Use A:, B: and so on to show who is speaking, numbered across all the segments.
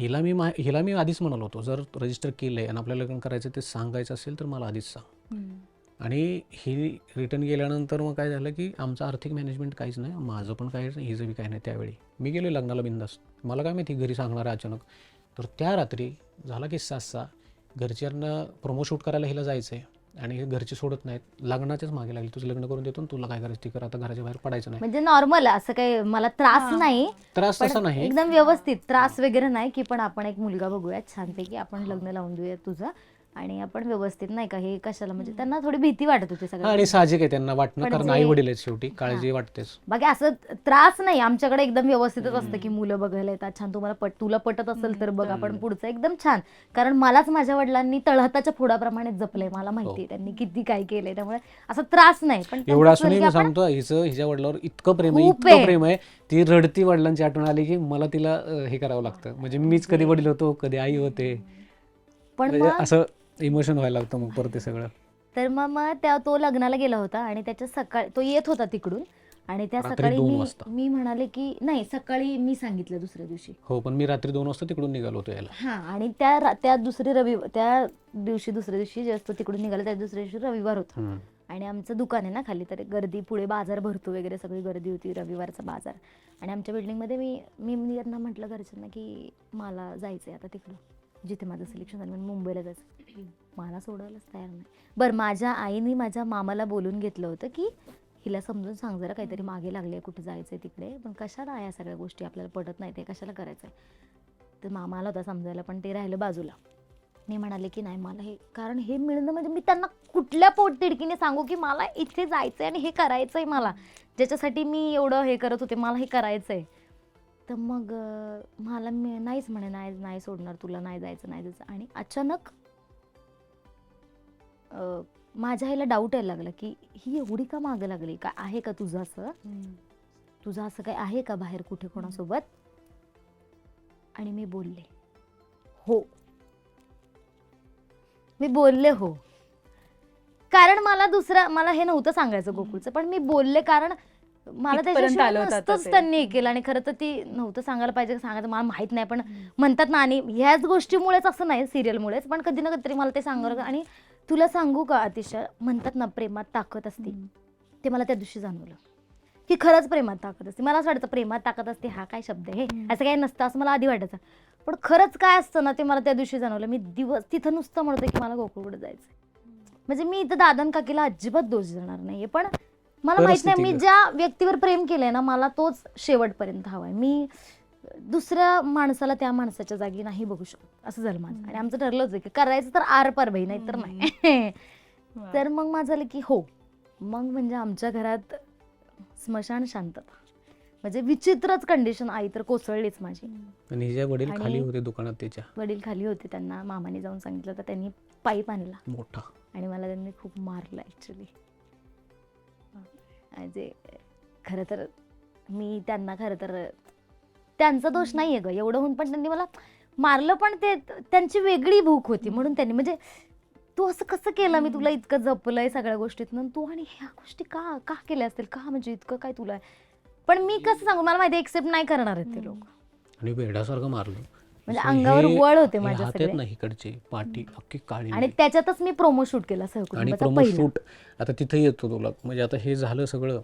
A: हिला मी मा हिला मी आधीच म्हणालो होतो जर रजिस्टर केलं आहे आणि आपल्याला लग्न करायचं ते सांगायचं असेल तर मला आधीच सांग. आणि ही रिटर्न गेल्यानंतर मग काय झालं की आमचं आर्थिक मॅनेजमेंट काहीच नाही माझं पण काहीच नाही हिचं बी काही नाही त्यावेळी. मी गेलो लग्नाला बिंदास. मला काय माहिती घरी सांगणार आहे अचानक. तर त्या रात्री झाला की सहा घरच्यांना प्रोमो शूट करायला हिला जायचं आहे आणि हे घरचे सोडत नाहीत. लग्नाच्याच मागे लागली. तुझं लग्न करून देतो तुला काय करायचं ती कर. आता घराच्या बाहेर पडायचं नाही.
B: म्हणजे नॉर्मल असं काही मला त्रास नाही.
A: त्रास
B: पण
A: तसा नाही.
B: एकदम व्यवस्थित. त्रास वगैरे नाही की पण आपण एक मुलगा बघूया छानपैकी आपण लग्न लावून देऊया तुझं. आणि आपण व्यवस्थित नाही का हे कशाला म्हणजे त्यांना थोडी भीती वाटत होती
A: हा,
B: सगळं
A: आणि साहजिक आहे त्यांना वाटणं
B: पण
A: कारण
B: जे-
A: आई वडील आहेत शेवटी काळजी वाटतेच.
B: बाकी असं त्रास नाही आमच्याकडे एकदम व्यवस्थितच असतं की मुलं बघायला येतात छान तुम्हाला पट तुला पटत असेल तर बघ आपण पुढचं एकदम छान. कारण मलाच माझ्या वडिलांनी तळहाताच्या फोडाप्रमाणे जपलंय मला माहिती आहे त्यांनी किती काय केलंय त्यामुळे असा त्रास नाही पण त्यांचं
A: एवढं
B: असं
A: असूनही
B: की
A: मी
B: आपण-
A: सांगतो हिचं हिच्या वडिलावर इतकं प्रेम आहे
B: खूप
A: इतकं
B: आहे.
A: प्रेम आहे ती रडती वडिलांची आठवण आली की मला तिला अं, हे करावं लागतं. म्हणजे मीच कधी वडील होतो कधी आई होते.
B: पण
A: म्हणजे
B: मग
A: असं इमोशन व्हायला लागतं मग परत ते सगळं.
B: तर मग मग त्या तो लग्नाला गेला होता आणि त्याच्या सकाळी तो येत होता तिकडून आणि त्या
A: रात्री
B: सकाळी
A: दोन
B: मी
A: वाजता.
B: मी म्हणाले की नाही सकाळी मी सांगितलं दुसऱ्या दिवशी.
A: हो पण मी रात्री दोन वाजता तिकडून निघालो होतो यायला.
B: हा आणि त्या रा- त्या दुसरी रवि त्या दिवशी दुसऱ्या दिवशी जे असतो तिकडून निघाला त्या दुसऱ्या दिवशी रविवार होता.
A: हम्म.
B: आणि आमचं दुकान आहे ना खाली तर गर्दी पुढे बाजार भरतो वगैरे सगळी गर्दी होती रविवारचा बाजार. आणि आमच्या बिल्डिंगमध्ये मी मी मी त्यांना म्हटलं घरच्यांना की मला जायचं आहे आता तिकडं जिथे माझं सिलेक्शन झालं मुंबईला जायचं मला सोडायलाच तयार नाही. बरं माझ्या आईने माझ्या मामाला बोलून घेतलं होतं की हिला समजून सांग जरा काहीतरी मागे लागले कुठे जायचं आहे तिकडे. पण कशाला या सगळ्या गोष्टी? आपल्याला पटत नाही ते कशाला करायचं आहे तर मामाला होता समजायला पण ते राहिलं बाजूला. मी म्हणाले की नाही मला हे कारण हे मिळणं म्हणजे मी त्यांना कुठल्या पोटतिडकीने सांगू की मला इथे जायचं आहे आणि हे करायचं आहे मला. ज्याच्यासाठी मी एवढं हे करत होते मला हे करायचं आहे तर मग मला मी नाहीच म्हणे नाही नाही सोडणार तुला नाही जायचं नाही जायचं. आणि अचानक माझ्या आईला डाऊट यायला लागला की ही एवढी का मागं लागली? का आहे का तुझं असं? तुझं असं काही आहे का बाहेर कुठे कोणासोबत? आणि मी बोलले. हो. मी बोलले हो. कारण मला दुसरं मला हे नव्हतं सांगायचं गोकुळचं पण मी बोलले कारण मला
C: इथपर्यंत
B: त्याच्याशिवाय
C: आलं होतं आता
B: नसतंच
C: ते.
B: त्यांनी केलं आणि खरं तर ती नव्हतं सांगायला पाहिजे सांगायचं मला माहीत नाही पण म्हणतात ना आणि ह्याच गोष्टीमुळेच असं नाही सिरियलमुळेच पण कधी ना कधीतरी मला ते सांगावं. आणि तुला सांगू का अतिशय? म्हणतात ना प्रेमात ताकद असते. ते मला त्या दिवशी जाणवलं. की खरंच प्रेमात ताकद असते. मला असं वाटतं प्रेमात ताकद असते हा काय शब्द आहे? हे असं काही नसतं असं मला आधी वाटायचं. पण खरंच काय असतं ना ते मला त्या दिवशी जाणवलं. मी दिवस तिथं नुसतं म्हणते की मला गोकुळकडे जायचं म्हणजे मी इथं दादन काकीला अजिबात दोष देणार नाहीये. पण मला माहीत नाही मी ज्या व्यक्तीवर प्रेम केलंय ना मला तोच शेवटपर्यंत हवाय. मी दुसऱ्या माणसाला त्या माणसाच्या जागी नाही बघू शकत. असं झालं माझं. आणि आमचं ठरलंच आहे की करायचं तर आर पार बाई नाही तर नाही. तर मग माझं झालं की हो. मग म्हणजे आमच्या घरात स्मशान शांतता. म्हणजे विचित्रच कंडिशन आई तर कोसळलीच माझी.
A: आणि वडील खाली होते दुकानात त्याच्या?
B: वडील खाली होते त्यांना मामाने जाऊन सांगितलं तर त्यांनी पाईप आणला.
A: मोठा.
B: आणि मला त्यांनी खूप मारलं ॲक्च्युली म्हणजे खरं तर मी त्यांना खरं तर त्यांचा दोष नाही आहे ग. एवढं होऊन पण त्यांनी मला मारलं पण ते त्यांची वेगळी भूक होती म्हणून त्यांनी. म्हणजे तू असं कसं केलं? मी तुला इतकं जपलंय सगळ्या गोष्टीतनं. तू आणि ह्या गोष्टी का का केल्या असतील? का म्हणजे इतकं काय तुला? पण मी कसं सांगू? मला माहिती एक्सेप्ट नाही करणार आहेत ते लोक.
A: आणि वेड्यासारखं मारलं.
B: म्हणजे अंगावर वळ होते माझ्या सगळे.
A: इकडचे पाठी अख्खी काळी
B: आणि त्याच्यातच मी प्रोमो शूट केला
A: आणि
B: सहकुटुंबाचा पहिला.
A: शूट आता तिथे येतो तुला. म्हणजे आता हे झालं सगळं.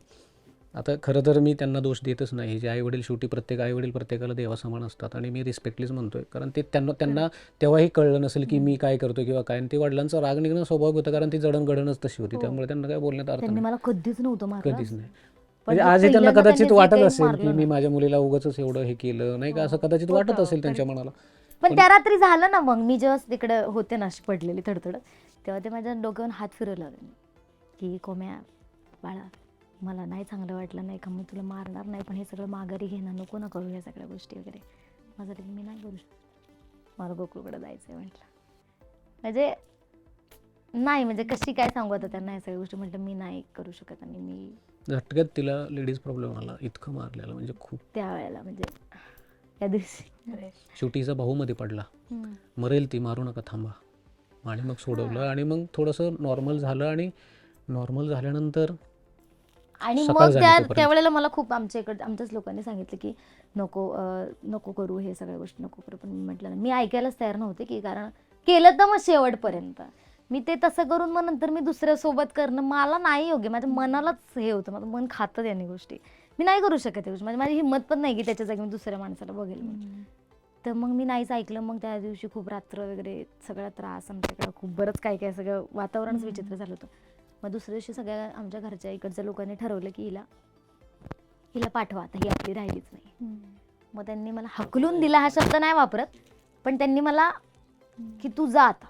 A: आता खरं तर मी त्यांना दोष देतच नाही. जे आई वडील शेवटी प्रत्येक आई वडील प्रत्येकाला देवासमान असतात आणि मी रिस्पेक्टलीच म्हणतोय. कारण ते त्यांना त्यांना तेव्हाही कळलं नसेल की मी काय करतो किंवा काय. आणि ते वडिलांचा राग निघणं स्वाभाविक होतं कारण ती जडणघडणच तशी होती. त्यामुळे त्यांना काय बोलण्यात अर्थ नाही.
B: मला कधीच नव्हतं
A: कधीच नाही. म्हणजे आजही त्यांना कदाचित वाटत असेल की मी. माझ्या मुलीला उगाच एवढं हे केलं नाही का? असं कदाचित वाटत असेल त्यांच्या मनाला.
B: पण त्या रात्री झालं ना मग. मी जेव्हा तिकडे होते ना अशी पडलेली थडथडत. तेव्हा ते माझ्या डोक्यावर हात फिरवला की कोम्या बाळा मला नाही चांगलं वाटलं नाही का? मी तुला मारणार नाही पण हे सगळं माघारी घेणार नको ना करू ह्या सगळ्या गोष्टी वगैरे. माझं ते मी नाही करू शकत. मला गोकुळकडे जायचं आहे म्हटलं. म्हणजे नाही म्हणजे कशी काय सांगू आता त्यांना या सगळ्या गोष्टी? म्हटलं मी नाही करू शकत आणि मी
A: झटक्यात तिला लेडीज प्रॉब्लेम आला इतकं मारलेलं म्हणजे खूप.
B: त्यावेळेला म्हणजे त्या दिवशी.
A: शेवटी हिचा भाऊ मध्ये पडला. मरेल ती मारू नका थांबा. आणि मग सोडवलं आणि मग थोडंसं नॉर्मल झालं आणि नॉर्मल झाल्यानंतर
B: आणि
A: सकाळ
B: मग
A: झाली
B: त्या
A: तोपर्यंत.
B: त्यावेळेला मला खूप आमच्या इकडे आमच्याच लोकांनी सांगितलं की नको अं, नको करू हे सगळ्या गोष्टी नको करू. पण मी म्हटलं नाही. मी ऐकायलाच तयार नव्हते की कारण केलं तर मग शेवटपर्यंत. मी ते तसं करून मग नंतर मी दुसऱ्यासोबत करणं मला नाही योग्य. माझ्या मनालाच हे होतं. माझं मन खातं त्याने गोष्टी. मी नाही करू शकत त्या गोष्टी. माझी माझी हिंमत पण नाही की त्याच्या जागी मी दुसऱ्या माणसाला बघेल म्हणून. तर मग मी नाहीच ऐकलं. मग त्या दिवशी खूप रात्र वगैरे सगळा त्रास आमच्याकडं खूप. बरंच काय काय सगळं वातावरणच विचित्र झालं होतं. मग दुसऱ्या दिवशी सगळ्या आमच्या घरच्या इकडच्या लोकांनी ठरवलं की हिला हिला पाठवा. आता ही आपली राहिलीच नाही. मग त्यांनी मला हकलून दिला हा शब्द नाही वापरत पण त्यांनी मला की तू जा आता.